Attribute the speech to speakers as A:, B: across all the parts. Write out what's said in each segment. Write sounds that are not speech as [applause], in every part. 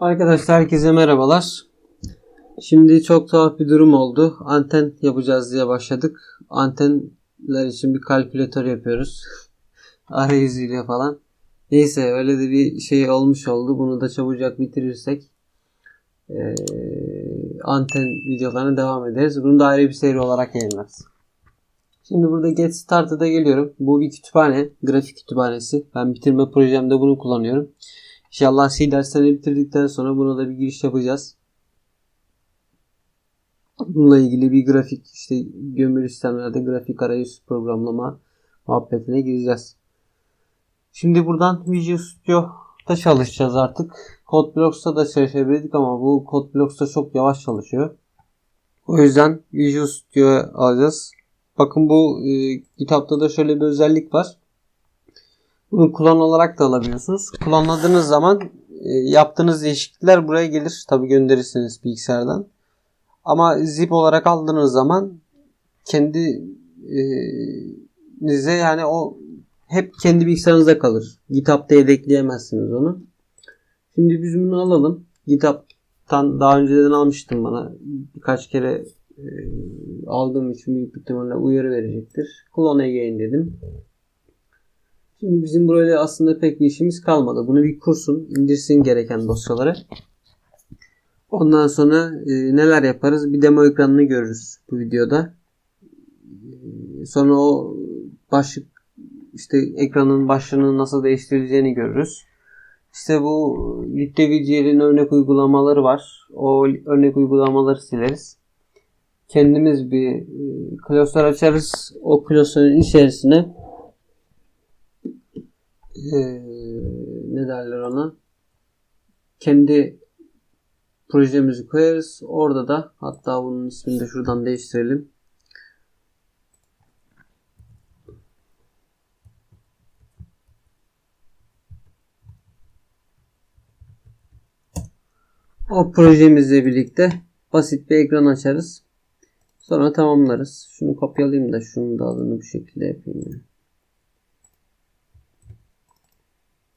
A: Arkadaşlar herkese merhabalar. Şimdi çok tuhaf bir durum oldu. Anten yapacağız diye başladık. Antenler için bir kalkülatör yapıyoruz. [laughs] Arayüzüyle falan. Neyse öyle de bir şey olmuş oldu. Bunu da çabucak bitirirsek eee, anten videolarına devam ederiz. Bunu da ayrı bir seri olarak yayınlarız. Şimdi burada Get Start'a da geliyorum. Bu bir kütüphane. Grafik kütüphanesi. Ben bitirme projemde bunu kullanıyorum. İnşallah C derslerini bitirdikten sonra buna da bir giriş yapacağız. Bununla ilgili bir grafik işte gömülü sistemlerde grafik arayüz programlama muhabbetine gireceğiz. Şimdi buradan Visual Studio'da çalışacağız artık. CodeBlocks'ta da çalışabilirdik ama bu CodeBlocks'ta çok yavaş çalışıyor. O yüzden Visual Studio'ya alacağız. Bakın bu e, kitapta da şöyle bir özellik var. Bunu kullan olarak da alabiliyorsunuz. Kullanladığınız zaman e, yaptığınız değişiklikler buraya gelir. Tabi gönderirsiniz bilgisayardan. Ama zip olarak aldığınız zaman kendi e, yani o hep kendi bilgisayarınızda kalır. GitHub'da yedekleyemezsiniz onu. Şimdi biz bunu alalım. GitHub'tan daha önceden almıştım bana. Birkaç kere e, aldığım için büyük ihtimalle uyarı verecektir. Clone again dedim. Şimdi bizim böyle aslında pek bir işimiz kalmadı. Bunu bir kursun, indirsin gereken dosyaları. Ondan sonra e, neler yaparız? Bir demo ekranını görürüz bu videoda. E, sonra o başlık işte ekranın başlığının nasıl değiştirileceğini görürüz. İşte bu LibDVGL'in örnek uygulamaları var. O örnek uygulamaları sileriz. Kendimiz bir e, klasör açarız. O klasörün içerisine e, ne derler ona kendi projemizi koyarız. Orada da hatta bunun ismini de şuradan değiştirelim. O projemizle birlikte basit bir ekran açarız. Sonra tamamlarız. Şunu kopyalayayım da şunu da adını bu şekilde yapayım. Yani.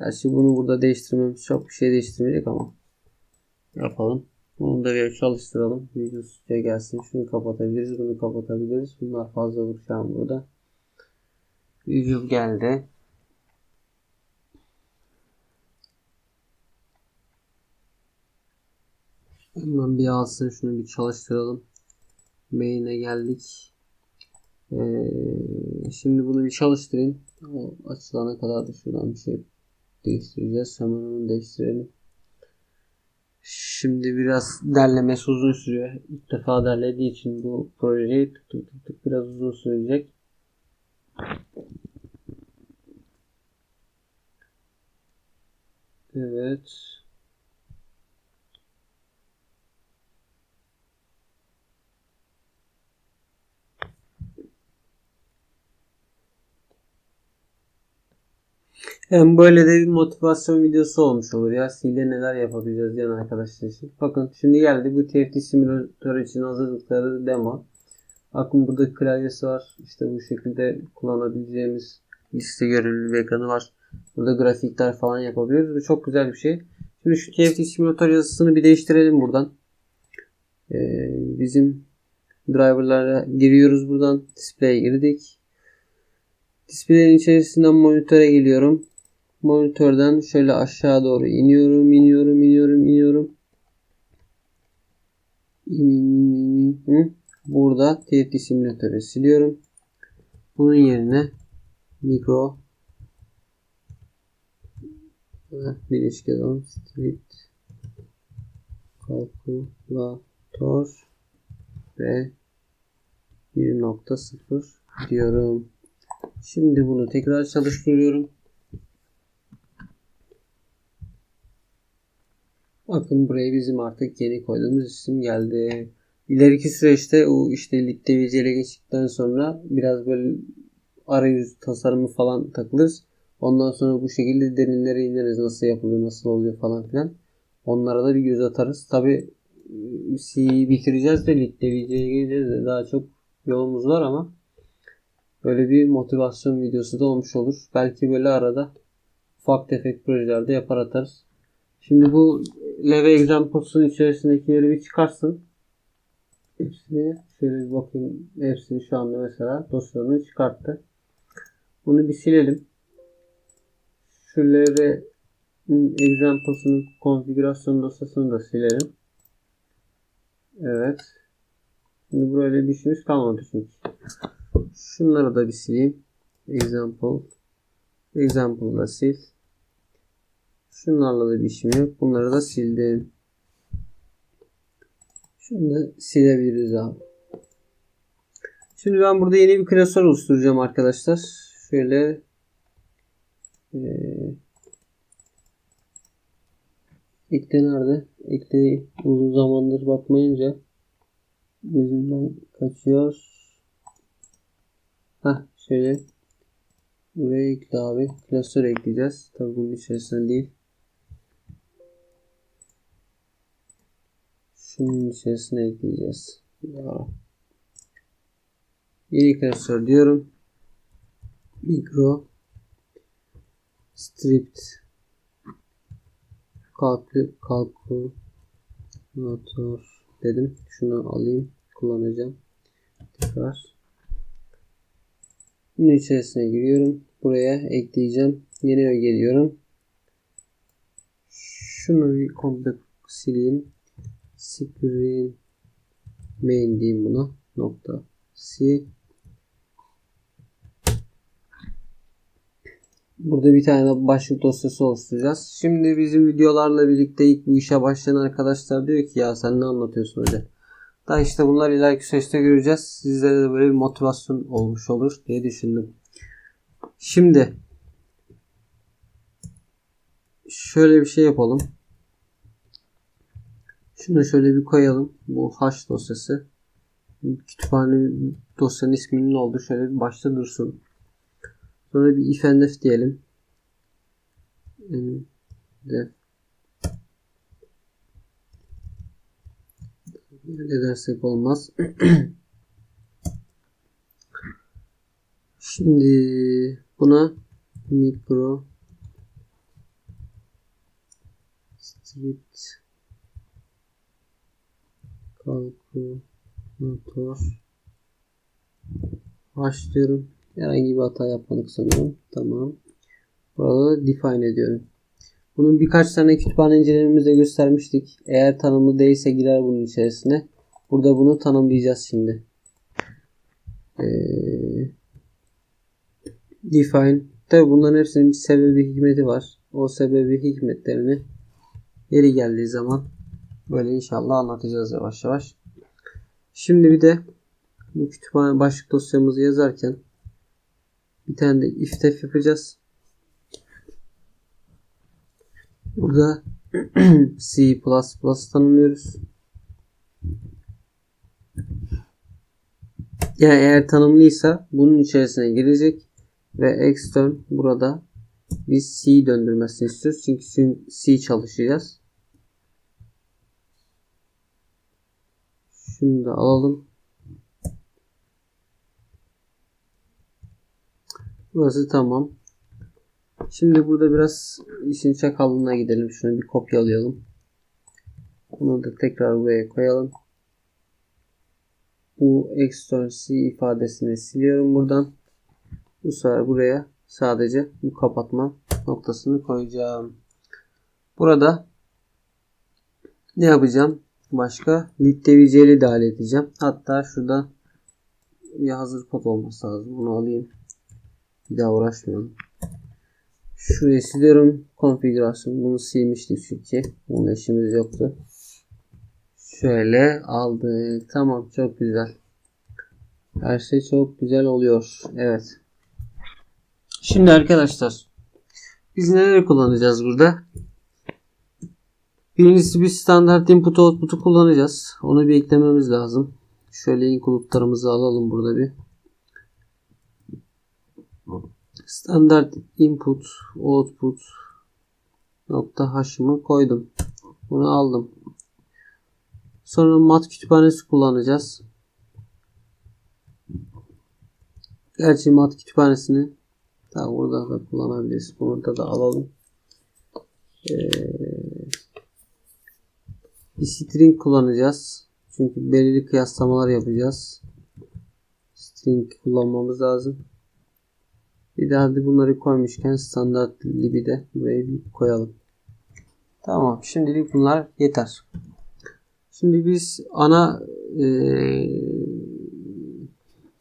A: Gerçi bunu burada değiştirmemiz çok bir şey değiştirmeyecek ama yapalım. Bunu da bir çalıştıralım. Video stüdyo gelsin. Şunu kapatabiliriz. Bunu kapatabiliriz. Bunlar fazlalık şu an burada. Visual geldi. Hemen bir alsın. Şunu bir çalıştıralım. Main'e geldik. Ee, şimdi bunu bir çalıştırayım. O açılana kadar da şuradan bir şey değiştireceğiz. Hemen onu değiştirelim. Şimdi biraz derlemesi uzun sürüyor. İlk defa derlediği için bu projeyi tık tık tık tık biraz uzun sürecek. Evet. Hem böyle de bir motivasyon videosu olmuş olur ya. C'de neler yapabileceğiz diyen arkadaşlar için. Bakın şimdi geldi bu TFT simülatörü için hazırlıkları demo. Bakın burada klavyesi var. İşte bu şekilde kullanabileceğimiz liste görünümlü bir ekranı var. Burada grafikler falan yapabiliyoruz. Bu çok güzel bir şey. Şimdi şu TFT simülatör yazısını bir değiştirelim buradan. Ee, bizim driverlara giriyoruz buradan. Display'e girdik. Display'in içerisinden monitöre geliyorum monitörden şöyle aşağı doğru iniyorum, iniyorum, iniyorum, iniyorum. Burada TFT simülatörü siliyorum. Bunun yerine mikro bileşik yazalım. Street kalkülatör ve 1.0 diyorum. Şimdi bunu tekrar çalıştırıyorum. Bakın buraya bizim artık yeni koyduğumuz isim geldi. İleriki süreçte o işte LibDVC ile geçtikten sonra biraz böyle arayüz tasarımı falan takılırız. Ondan sonra bu şekilde derinlere ineriz. Nasıl yapılıyor, nasıl oluyor falan filan. Onlara da bir göz atarız. Tabi C'yi bitireceğiz de LibDVC'ye geleceğiz de daha çok yolumuz var ama böyle bir motivasyon videosu da olmuş olur. Belki böyle arada ufak tefek projelerde yapar atarız. Şimdi bu leve examples'ın içerisindekileri bir çıkarsın. Hepsini şöyle bir bakayım. Hepsini şu anda mesela dosyalarını çıkarttı. Bunu bir silelim. Şu leve examples'ın konfigürasyon dosyasını da silelim. Evet. Şimdi buraya bir işimiz kalmadı çünkü. Şunları da bir sileyim. Example. Example'ı da sil. Şunlarla da bir işim yok. Bunları da sildim. Şunu da silebiliriz abi. Şimdi ben burada yeni bir klasör oluşturacağım arkadaşlar. Şöyle ee, ekle nerede? Ekle uzun zamandır bakmayınca gözümden kaçıyor. Heh şöyle buraya ekle abi. Klasör ekleyeceğiz. Tabi bunun içerisinde değil. Şunun içerisine ekleyeceğiz. Ya. Yeni klasör diyorum. Mikro stripped kalkü kalkulator dedim. Şunu alayım. Kullanacağım. Tekrar. Bunun içerisine giriyorum. Buraya ekleyeceğim. Yeni öğe geliyorum. Şunu bir komple sileyim. Screen main diyeyim buna. Nokta C Burada bir tane başlık dosyası oluşturacağız. Şimdi bizim videolarla birlikte ilk bu işe başlayan arkadaşlar diyor ki ya sen ne anlatıyorsun öyle. Da işte bunlar ileriki süreçte göreceğiz. Sizlere de böyle bir motivasyon olmuş olur diye düşündüm. Şimdi şöyle bir şey yapalım. Şunu şöyle bir koyalım. Bu hash dosyası. Kütüphane dosyanın isminin ne oldu? Şöyle bir başta dursun. Sonra bir if and if diyelim. Def. Böyle dersek olmaz. [clears throat] Şimdi buna mikro strict kalkulator başlıyorum. Herhangi bir hata yapmadık sanırım. Tamam. Burada da define ediyorum. Bunun birkaç tane kütüphane incelememizde göstermiştik. Eğer tanımlı değilse girer bunun içerisine. Burada bunu tanımlayacağız şimdi. Ee, define. Tabi bunların hepsinin bir sebebi hikmeti var. O sebebi hikmetlerini yeri geldiği zaman böyle inşallah anlatacağız yavaş yavaş. Şimdi bir de bu kütüphane başlık dosyamızı yazarken bir tane de iftef yapacağız. Burada [clears throat] C++ tanımlıyoruz. Yani eğer tanımlıysa bunun içerisine girecek ve extern burada biz C döndürmesini istiyoruz. Çünkü C çalışacağız. Şunu da alalım. Burası tamam. Şimdi burada biraz işin çakallığına gidelim. Şunu bir kopyalayalım. Bunu da tekrar buraya koyalım. Bu externcy ifadesini siliyorum buradan. Bu sefer buraya sadece bu kapatma noktasını koyacağım. Burada ne yapacağım? Başka litteviceli dahil edeceğim. Hatta şurada bir hazır kod olması lazım. Bunu alayım. Bir daha uğraşmıyorum. Şurayı siliyorum. Konfigürasyon. Bunu silmiştik çünkü. Bunun işimiz yoktu. Şöyle aldık. Tamam çok güzel. Her şey çok güzel oluyor. Evet. Şimdi arkadaşlar biz neler kullanacağız burada? Birincisi bir standart input output'u kullanacağız. Onu bir eklememiz lazım. Şöyle include'larımızı alalım burada bir. Standart input output nokta hash'ımı koydum. Bunu aldım. Sonra mat kütüphanesi kullanacağız. Gerçi mat kütüphanesini ta burada da kullanabiliriz. Bunu da, da alalım. Ee, Bir string kullanacağız. Çünkü belirli kıyaslamalar yapacağız. String kullanmamız lazım. Bir de hadi bunları koymuşken standart libi de buraya bir koyalım. Tamam. Şimdilik bunlar yeter. Şimdi biz ana eee,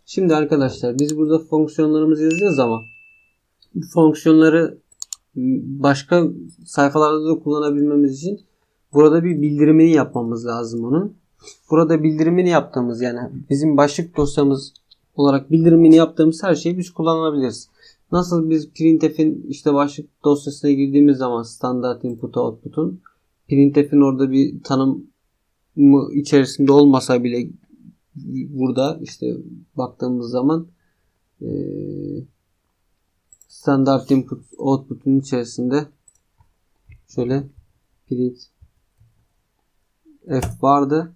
A: şimdi arkadaşlar biz burada fonksiyonlarımızı yazacağız ama fonksiyonları başka sayfalarda da kullanabilmemiz için burada bir bildirimini yapmamız lazım onun. Burada bildirimini yaptığımız yani bizim başlık dosyamız olarak bildirimini yaptığımız her şeyi biz kullanabiliriz. Nasıl biz printf'in işte başlık dosyasına girdiğimiz zaman standart input output'un printf'in orada bir tanım içerisinde olmasa bile burada işte baktığımız zaman eee standart input output'un içerisinde şöyle print f vardı.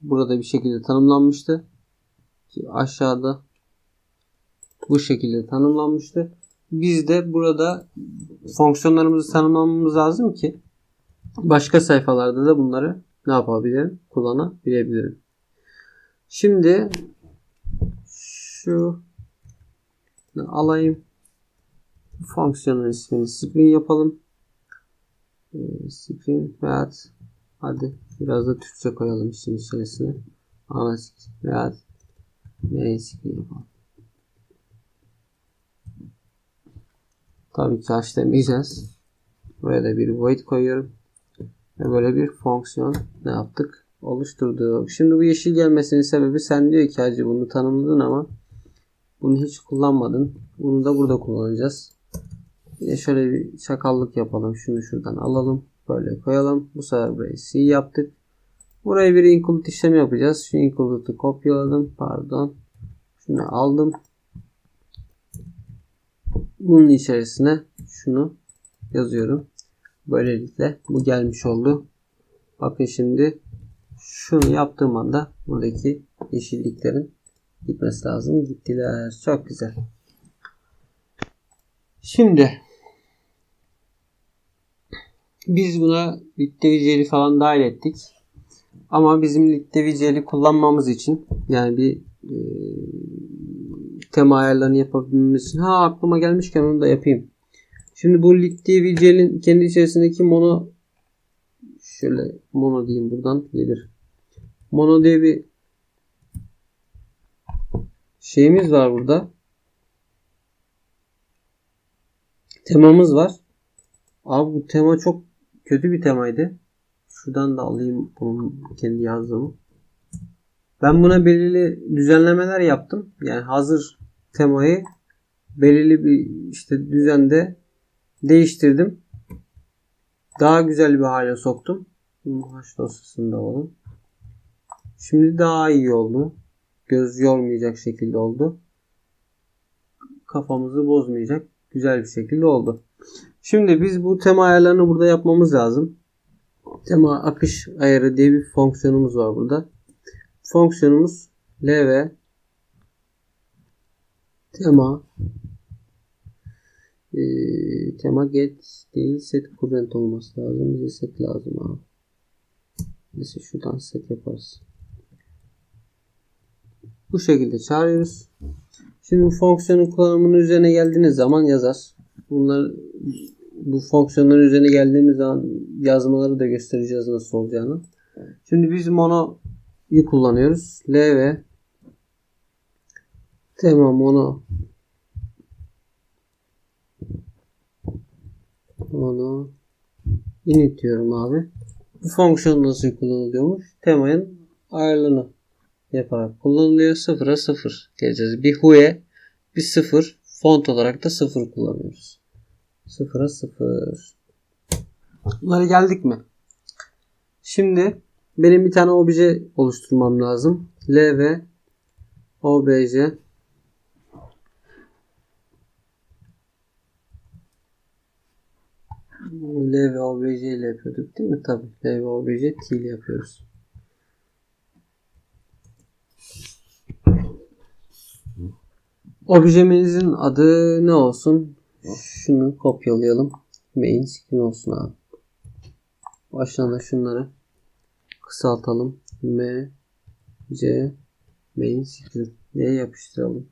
A: Burada bir şekilde tanımlanmıştı. Ki aşağıda bu şekilde tanımlanmıştı. Biz de burada fonksiyonlarımızı tanımlamamız lazım ki başka sayfalarda da bunları ne yapabilirim? Kullanabilebilirim. Şimdi şu alayım. Fonksiyonun ismini screen yapalım. Ee, screen veya hadi biraz da Türkçe koyalım işin içerisine. Veya main screen yapalım. Tabii ki demeyeceğiz. Buraya da bir void koyuyorum. Ve böyle bir fonksiyon ne yaptık? Oluşturduk. Şimdi bu yeşil gelmesinin sebebi sen diyor ki hacı bunu tanımladın ama bunu hiç kullanmadın. Bunu da burada kullanacağız. Yine şöyle bir çakallık yapalım. Şunu şuradan alalım. Böyle koyalım. Bu sefer burayı C yaptık. Buraya bir include işlemi yapacağız. Şu include'u kopyaladım. Pardon. Şunu aldım. Bunun içerisine şunu yazıyorum. Böylelikle bu gelmiş oldu. Bakın şimdi şunu yaptığım anda buradaki yeşilliklerin gitmesi lazım. Gittiler. Çok güzel. Şimdi biz buna litteviceli falan dahil ettik. Ama bizim litteviceli kullanmamız için yani bir e, tema ayarlarını yapabilmemiz için ha aklıma gelmişken onu da yapayım. Şimdi bu litteviceli kendi içerisindeki mono şöyle mono diyeyim buradan gelir. Mono diye bir şeyimiz var burada. Temamız var. Abi bu tema çok kötü bir temaydı. Şuradan da alayım bunun kendi yazdığımı. Ben buna belirli düzenlemeler yaptım. Yani hazır temayı belirli bir işte düzende değiştirdim. Daha güzel bir hale soktum. Haş dosyasında alalım. Şimdi daha iyi oldu. Göz yormayacak şekilde oldu. Kafamızı bozmayacak güzel bir şekilde oldu. Şimdi biz bu tema ayarlarını burada yapmamız lazım. Tema akış ayarı diye bir fonksiyonumuz var burada. Fonksiyonumuz lv tema e, tema get değil set current olması lazım. Bize set lazım abi. Neyse şuradan set yaparız. Bu şekilde çağırıyoruz. Şimdi bu fonksiyonun kullanımının üzerine geldiğiniz zaman yazar. Bunlar bu fonksiyonların üzerine geldiğimiz zaman yazmaları da göstereceğiz nasıl olacağını. Şimdi biz mono'yu kullanıyoruz. L ve tema mono mono init diyorum abi. Bu fonksiyon nasıl kullanılıyormuş? Temanın ayarlarını yaparak kullanılıyor. Sıfıra sıfır geleceğiz. Bir hue bir sıfır font olarak da sıfır kullanıyoruz. Sıfıra sıfır. Bunlara geldik mi? Şimdi benim bir tane obje oluşturmam lazım. L ve obj L ve obj ile yapıyorduk değil mi? Tabii. L ve obj t ile yapıyoruz. Objemizin adı ne olsun? Şunu kopyalayalım. Main screen olsun abi. Baştan da şunları kısaltalım. M C main screen diye yapıştıralım.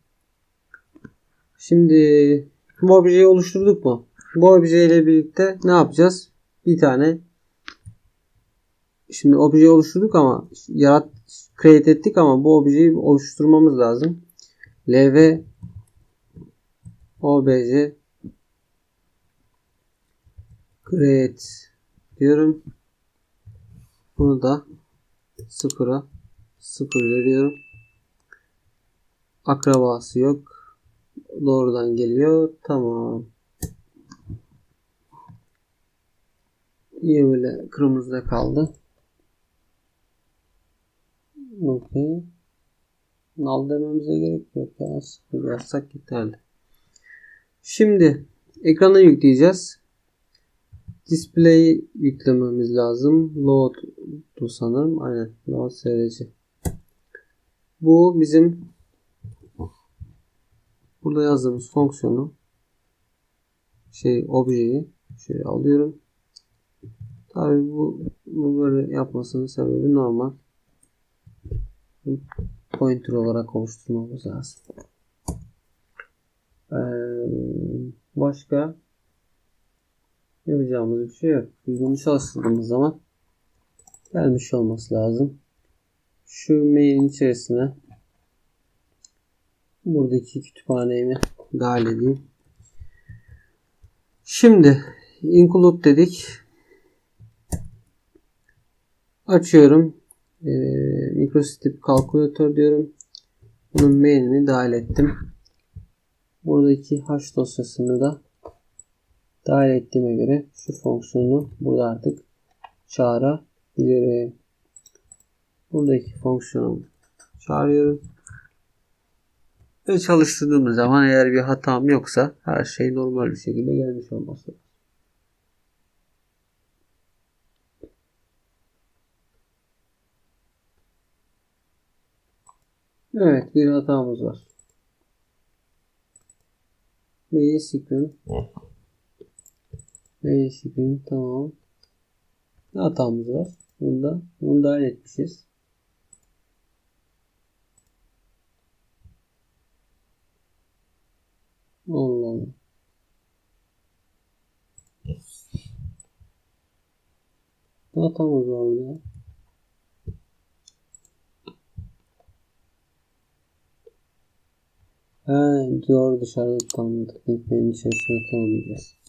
A: Şimdi bu objeyi oluşturduk mu? Bu obje ile birlikte ne yapacağız? Bir tane Şimdi objeyi oluşturduk ama yarat create ettik ama bu objeyi oluşturmamız lazım. LV obj create diyorum. Bunu da sıfıra sıfır veriyorum. Akrabası yok. Doğrudan geliyor. Tamam. Niye böyle kırmızıda kaldı? Okey. Null dememize gerek yok ya. Sıfır yazsak yeterli. Şimdi ekrana yükleyeceğiz. Display yüklememiz lazım. Load sanırım. Aynen. Load src. Bu bizim burada yazdığımız fonksiyonu şey objeyi şöyle alıyorum. Tabi bu, bu böyle yapmasının sebebi normal. Pointer olarak oluşturmamız lazım. Ee, başka yapacağımız bir şey yok. Biz bunu çalıştırdığımız zaman gelmiş olması lazım. Şu mailin içerisine buradaki kütüphanemi dahil edeyim. Şimdi include dedik. Açıyorum. Ee, microstep kalkülatör diyorum. Bunun mailini dahil ettim. Buradaki hash dosyasını da dahil ettiğime göre şu fonksiyonu burada artık çağırabilirim. Buradaki fonksiyonu çağırıyorum. Ve çalıştırdığımız zaman eğer bir hatam yoksa her şey normal bir şekilde gelmiş olması Evet bir hatamız var. Mail screen. Screen tamam. Ne hatamız var? Bunda bunu dahil etmişiz. Allah Allah. Ne hatamız var burada? He, doğru dışarıda tanımladık. Linklerin içerisinde tanımlayacağız.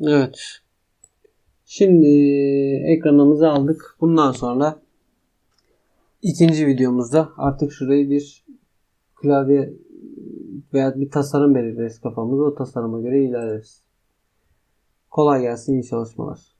A: Evet. Şimdi ekranımızı aldık. Bundan sonra ikinci videomuzda artık şurayı bir klavye veya bir tasarım belirleriz kafamızda. O tasarıma göre ilerleriz. Kolay gelsin, iyi çalışmalar.